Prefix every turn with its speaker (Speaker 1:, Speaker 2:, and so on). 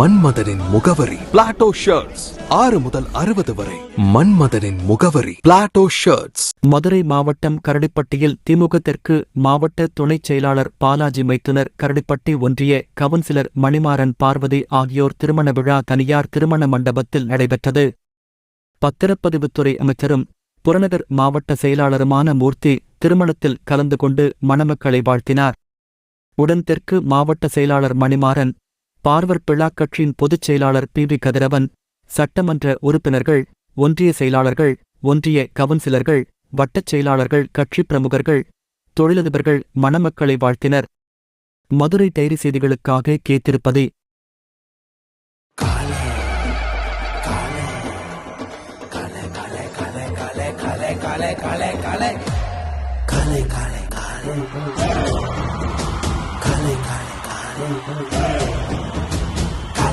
Speaker 1: மன்மதனின் முகவரி. Plato shirts ஆறு முதல் அறுபது வரை. மன்மதனின் முகவரி. பிளாட்டோ ஷர்ட்ஸ்
Speaker 2: மதுரை மாவட்டம் கரடிப்பட்டியில் திமுக தெற்கு மாவட்ட துணைச் செயலாளர் பாலாஜி மைத்துனர் கரடிப்பட்டி ஒன்றிய கவுன்சிலர் மணிமாறன் பார்வதி ஆகியோர் திருமண விழா தனியார் திருமண மண்டபத்தில் நடைபெற்றது. பத்திரப்பதிவுத்துறை அமைச்சரும் புறநகர் மாவட்ட செயலாளருமான மூர்த்தி திருமணத்தில் கலந்து கொண்டு மணமக்களை வாழ்த்தினார். உடன் தெற்கு மாவட்ட செயலாளர் மணிமாறன் பார்வர் பிழா கட்சியின் பொதுச் செயலாளர் பி வி கதிரவன் சட்டமன்ற உறுப்பினர்கள் ஒன்றிய செயலாளர்கள் ஒன்றிய கவுன்சிலர்கள் வட்டச் செயலாளர்கள் கட்சி பிரமுகர்கள் தொழிலதிபர்கள் மணமக்களை வாழ்த்தினர் மதுரை டைரி செய்திகளுக்காக கேத்திருப்பது